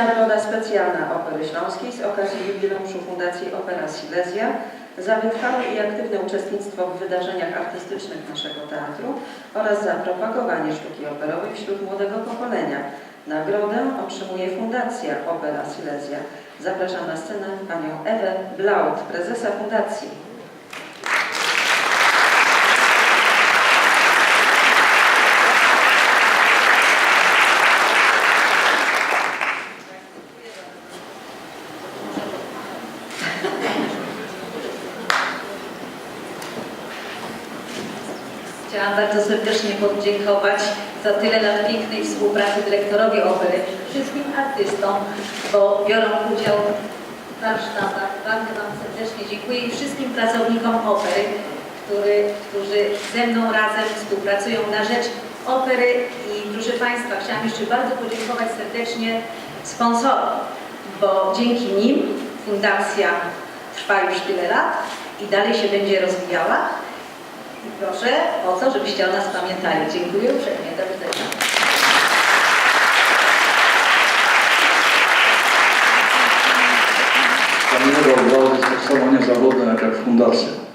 Nagroda Specjalna Opery Śląskiej z okazji jubileuszu Fundacji Opera Silesia za wytrwałe i aktywne uczestnictwo w wydarzeniach artystycznych naszego teatru oraz za propagowanie sztuki operowej wśród młodego pokolenia. Nagrodę otrzymuje Fundacja Opera Silesia. Zapraszam na scenę panią Ewę Blaut, prezesa fundacji. Chciałam bardzo serdecznie podziękować za tyle lat pięknej współpracy dyrektorowi opery, wszystkim artystom, bo biorą udział w warsztatach. Bardzo Wam serdecznie dziękuję i wszystkim pracownikom opery, który, którzy ze mną razem współpracują na rzecz opery i proszę Państwa, chciałam jeszcze bardzo podziękować serdecznie sponsorom, bo dzięki nim fundacja trwa już tyle lat i dalej się będzie rozwijała. Proszę o to, żebyście o nas pamiętali. Dziękuję uprzejmie. Do widzenia. Pani tak samo niezawodna jak, jak fundacja.